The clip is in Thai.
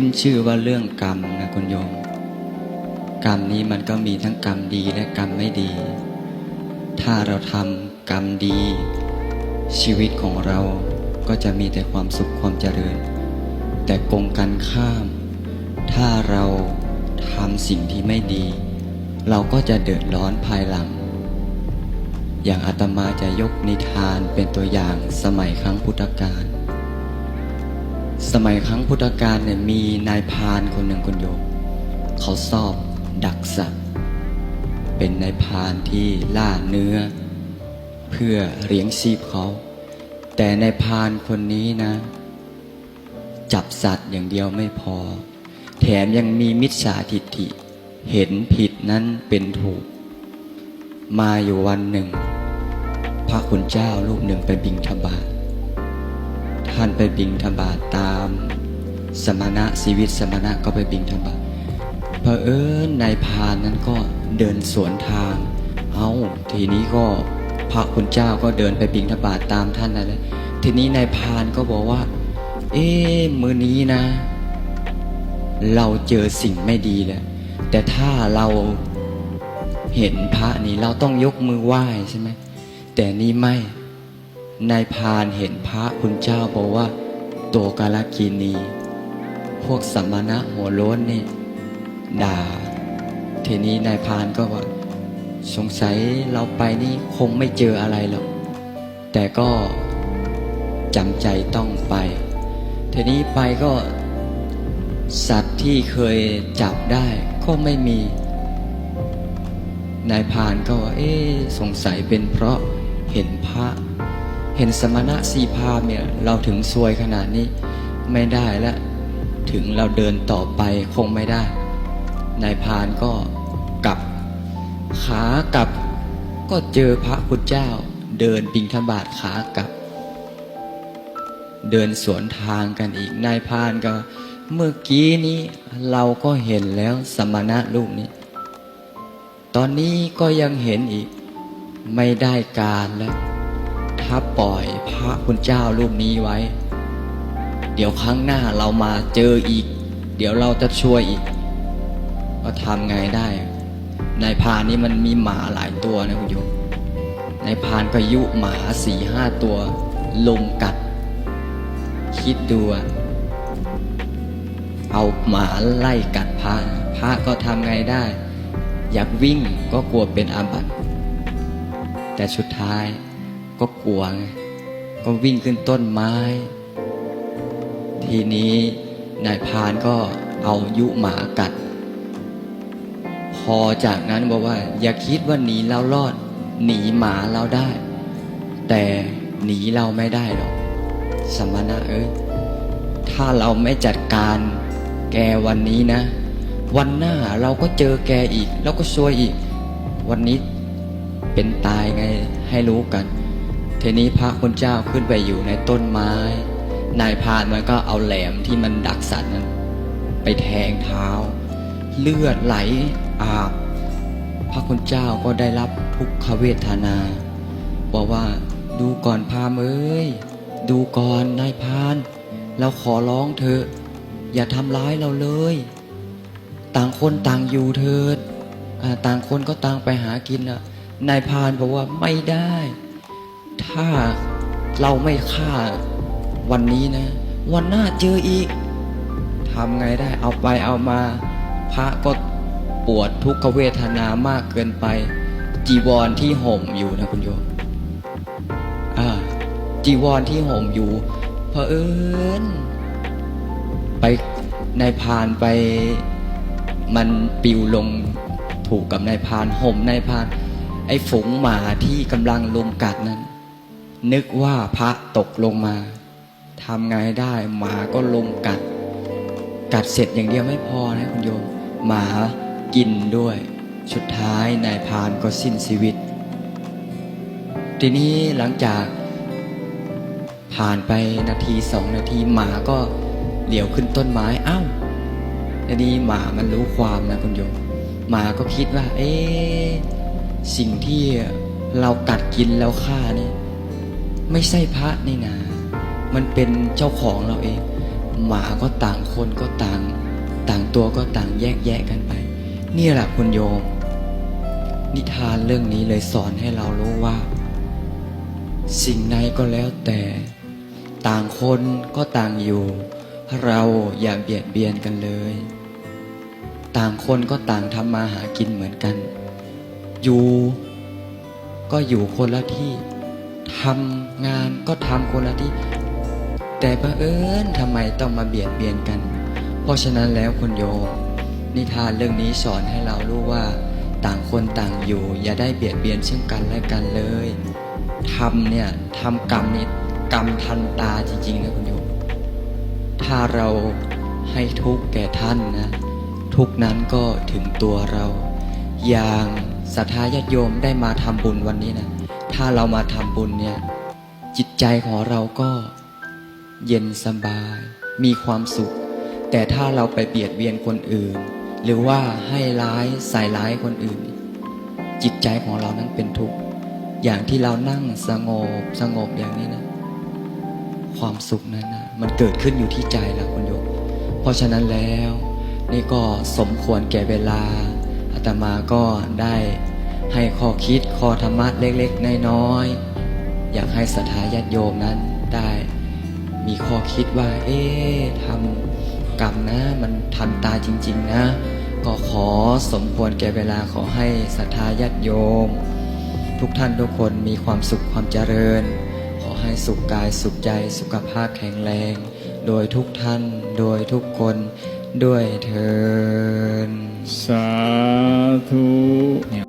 ขึ้นชื่อว่าเรื่องกรรมนะคุณโยม กรรมนี้มันก็มีทั้งกรรมดีและกรรมไม่ดี ถ้าเราทำกรรมดี ชีวิตของเราก็จะมีแต่ความสุขความเจริญ แต่กงกันข้าม ถ้าเราทำสิ่งที่ไม่ดี เราก็จะเดือดร้อนภายหลัง อย่างอาตมาจะยกนิทานเป็นตัวอย่างสมัยครั้งพุทธกาล สมัยครั้งพุทธกาลเนี่ยมีนายพรานคนหนึ่งคุณโยม เขาสอบดักสัตว์เป็นนายพรานที่ล่าเนื้อ เพื่อเลี้ยงชีพเขา แต่นายพรานคนนี้นะ จับสัตว์อย่างเดียวไม่พอ แถมยังมีมิจฉาทิฏฐิ เห็นผิดนั้นเป็นถูก มาอยู่วันหนึ่ง พระคุณเจ้ารูปหนึ่งไปบิงทบาท ท่านไปบิงทบาทตาม สมณะชีวิตสมณะก็ไปบิงทบาทเพอเอิญนายพานนั้นก็เดินสวนทาง เอาทีนี้ก็พระคุณเจ้าก็เดินไปบิงทบาทตามท่านนั่นแหละทีนี้นายพานก็บอกว่า เอ๊มือนี้นะ เราเจอสิ่งไม่ดีแล้วแต่ถ้าเราเห็นพระนี่เราต้องยกมือไหว้ใช่ไหมแต่นี่ไม่ นายพานเห็นพระคุณเจ้าบอกว่าตัวกาลกินี พวกสัมมณะหัวโล้นนี่ด่า ทีนี้นายพานก็ว่า สงสัยเราไปนี่คงไม่เจออะไรหรอก แต่ก็จำใจต้องไป ทีนี้ไปก็สัตว์ที่เคยจับได้ก็ไม่มี นายพานก็ว่าเอ๊สงสัยเป็นเพราะเห็นพระ เห็นสมณะสีพามเนี่ยเราถึงซวยขนาดนี้ไม่ได้แล้วถึงเราเดินต่อไปคงไม่ได้ นายพานก็กลับ ขากลับก็เจอพระพุทธเจ้า เดินบิงทบาทขากลับ เดินสวนทางกันอีกนายพานก็ เมื่อกี้นี้เราก็เห็นแล้วสมณะรูปนี้ ตอนนี้ก็ยังเห็นอีก ไม่ได้การแล้ว ถ้าปล่อยพระคุณเจ้ารูปนี้ไว้ เดี๋ยวครั้งหน้าเรามาเจออีก เดี๋ยวเราจะช่วยอีก ก็ทำไงได้ ในพานนี่มันมีหมาหลายตัวนะคุณโยมในพานก็ยุหมาสี่ห้าตัวลมกัด คิดดูเอาหมาไล่กัดพระพระก็ทำไงได้ อยากวิ่งก็กลัวเป็นอาบัติแต่สุดท้าย ก็กลัวไงก็วิ่งขึ้นต้นไม้ ทีนี้นายพานก็เอายุหมากัด พอจากนั้นบอกว่า อย่าคิดว่าหนีเรารอด หนีหมาเราได้ แต่หนีเราไม่ได้หรอก สมณะเอ้ยถ้าเราไม่จัดการแกวันนี้นะ วันหน้าเราก็เจอแกอีก แล้วก็ซวยอีก วันนี้เป็นตายไงให้รู้กัน ทีนี้พระคุณเจ้าขึ้นไปอยู่ในต้นไม้ นายพานมันก็เอาแหลมที่มันดักสัตว์นั้นไปแทงเท้า เลือดไหลอาบ พระคุณเจ้าก็ได้รับทุกขเวทนา บอกว่าดูก่อนพามเอ้ย ดูก่อนนายพาน เราขอร้องเถออย่าทำร้ายเราเลย ต่างคนต่างอยู่เถิดอ่าต่างคนก็ต่างไปหากินอะนายพานบอกว่าไม่ได้ ถ้าเราไม่ฆ่าวันนี้นะ วันหน้าเจออีกทำไงได้เอาไปเอามา พระก็ปวดทุกขเวทนามากเกินไป จีวรที่ห่มอยู่นะคุณโยมจีวรที่ห่มอยู่เผอิญไปนายพานไปมันปิวลงถูกกับนายพานห่มนายพาน ไอ้ฝูงหมาที่กำลังลุมกัดนั้น นึกว่าพระตกลงมาทำไงได้หมาก็ลุมกัด กัดเสร็จอย่างเดียวไม่พอนะคุณโยม หมากินด้วย สุดท้ายนายพานก็สิ้นชีวิต ทีนี้หลังจาก ผ่านไปนาทีสองนาทีหมาก็เหลียวขึ้นต้นไม้อ้าวทีนี้หมามันรู้ความนะคุณโยม หมาก็คิดว่า เอ๊สิ่งที่เรากัดกินแล้วฆ่านี่ ไม่ใช่พระนี่นะ มันเป็นเจ้าของเราเอง หมาก็ต่างคนก็ต่าง ต่างตัวก็ต่างแยกแยะกันไป นี่แหละคุณโยม นิทานเรื่องนี้เลยสอนให้เรารู้ว่า สิ่งใดก็แล้วแต่ ต่างคนก็ต่างอยู่ เราอย่าเบียดเบียนกันเลย ต่างคนก็ต่างทำมาหากินเหมือนกัน อยู่ ก็อยู่คนละที่ ทำงานก็ทำคนละที่ แต่บังเอิญทำไมต้องมาเบียดเบียนกัน เพราะฉะนั้นแล้วคุณโยม นิทานเรื่องนี้สอนให้เรารู้ว่า ต่างคนต่างอยู่ อย่าได้เบียดเบียนซึ่งกันและกันเลยทำเนี่ยทำกรรมนี่กรรมทันตาจริงๆนะคุณโยม ถ้าเราให้ทุกข์แก่ท่านนะ ทุกข์นั้นก็ถึงตัวเรา อย่างศรัทธาญาติโยมได้มาทำบุญวันนี้นะ ถ้าเรามาทำบุญเนี่ย จิตใจของเราก็เย็นสบาย มีความสุข แต่ถ้าเราไปเบียดเบียนคนอื่น หรือว่าให้ร้ายใส่ร้ายคนอื่น จิตใจของเรานั้นเป็นทุกข์อย่างที่เรานั่งสงบสงบอย่างนี้นะ ความสุขนั้นนะมันเกิดขึ้นอยู่ที่ใจเราคุณโยมเพราะฉะนั้นแล้ว นี่ก็สมควรแก่เวลาอาตมาก็ได้ ให้ข้อคิดข้อธรรมะเล็กๆ น้อยๆ อยากให้ศรัทธาญาติโยมนั้นได้มีข้อคิดว่า เอ๊ะทำกรรมนะ มันทันตาจริง ๆ นะ ก็ขอสมควรแก่เวลาขอให้ศรัทธาญาติโยม ทุกท่านทุกคนมีความสุขความเจริญ ขอให้สุขกายสุขใจสุขภาพแข็งแรง โดยทุกท่านโดยทุกคนด้วยเทินสาธุ